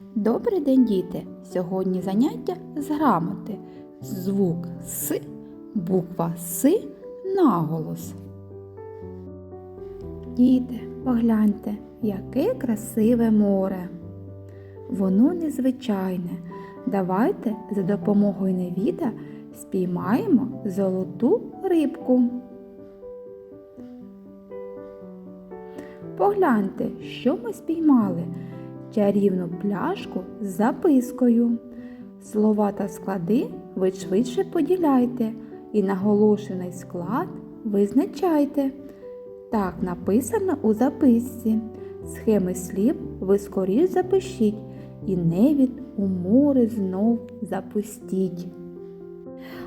Добрий день, діти! Сьогодні заняття з грамоти. Звук С, буква С наголос. Діти, погляньте, яке красиве море. Воно незвичайне. Давайте за допомогою невіда спіймаємо золоту рибку. Погляньте, що ми спіймали чарівну пляшку з запискою. Слова та склади ви швидше поділяйте і наголошений склад визначайте. Так написано у записці. Схеми слів ви скоріш запишіть і невід у море знов запустіть.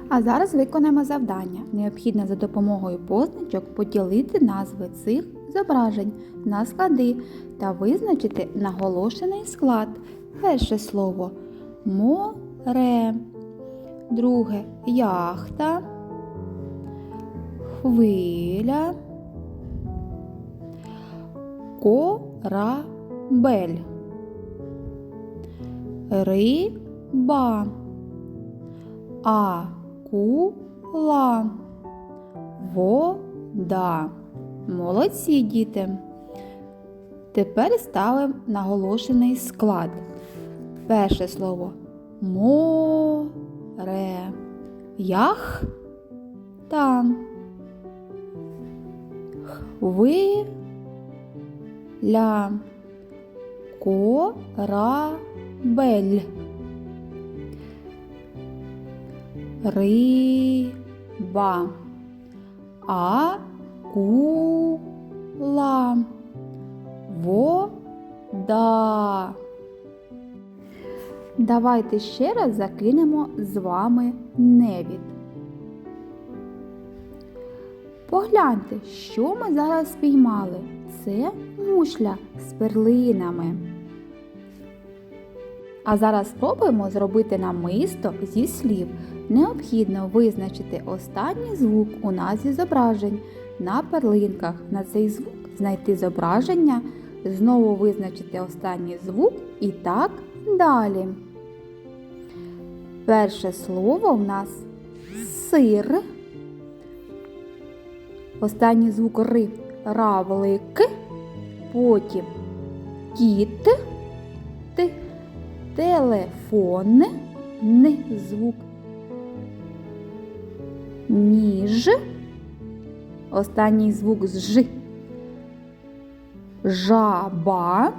А зараз виконаємо завдання. Необхідно за допомогою позначок поділити назви цих зображень на склади та визначити наголошений склад. Перше слово море, друге яхта, хвиля, корабель, риба, акула, вода. Молодці діти. Тепер ставимо наголошений склад. Перше слово море, ях там. Хвиля, корабель, риба, акула, вода. Давайте ще раз закинемо з вами невід. Погляньте, що ми зараз спіймали. Це мушля з перлинами. А зараз спробуємо зробити намисто зі слів. Необхідно визначити останній звук у назві зображень на перлинках. На цей звук знайти зображення, знову визначити останній звук і так далі. Перше слово в нас сир. Останній звук ри равлик, потім кіт, т, телефон, н звук, ніж, останній звук з ж, жаба,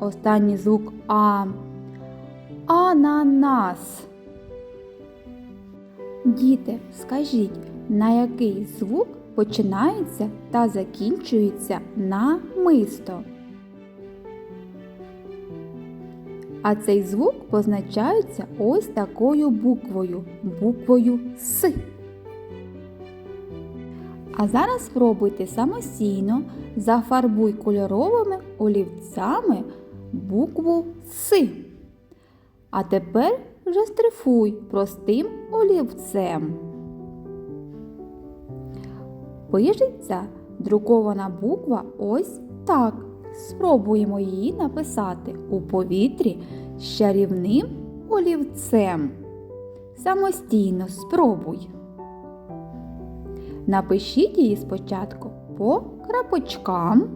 останній звук а, ананас. Діти, скажіть, на який звук починається та закінчується намисто? А цей звук позначається ось такою буквою буквою С. А зараз спробуйте самостійно зафарбуй кольоровими олівцями букву С. А тепер вже стрифуй простим олівцем. Пишеться друкована буква ось так. Спробуємо її написати у повітрі з чарівним олівцем. Самостійно спробуй. Напишіть її спочатку по крапочкам,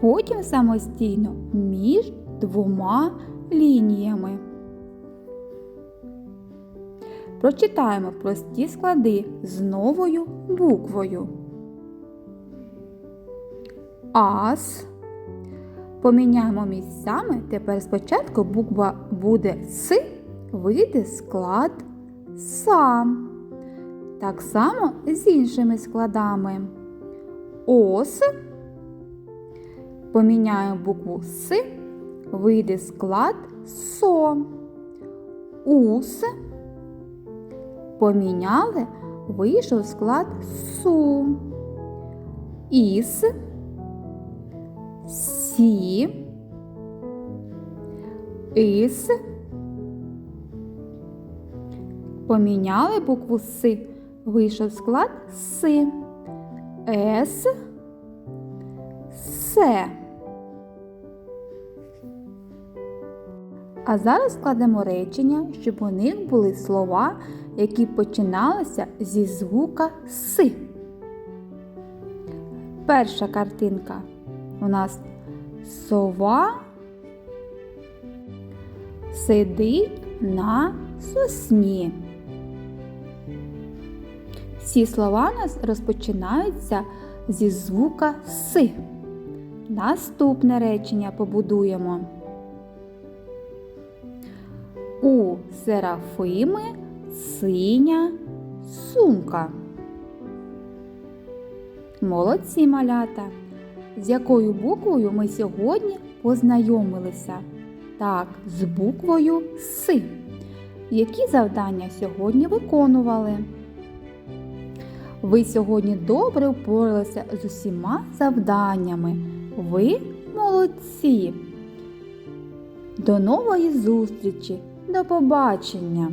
потім самостійно між двома лініями. Прочитаємо прості склади з новою буквою. Ас. Поміняємо місцями. Тепер спочатку буква буде С, вийде склад сам. Так само з іншими складами. Ос. Поміняємо букву С, вийде склад СО. Ус. Поміняли, вийшов склад СУ. Іс. Сі. Іс. Поміняли букву С. Вийшов склад С. С. Се. А зараз складемо речення, щоб у них були слова, які починалися зі звука С. Перша картинка у нас сова сидить на сосні. Всі слова у нас розпочинаються зі звука С. Наступне речення побудуємо. У Серафими синя сумка. Молодці малята! З якою буквою ми сьогодні познайомилися? Так, з буквою С. Які завдання сьогодні виконували? Ви сьогодні добре впоралися з усіма завданнями. Ви молодці! До нової зустрічі! До побачення!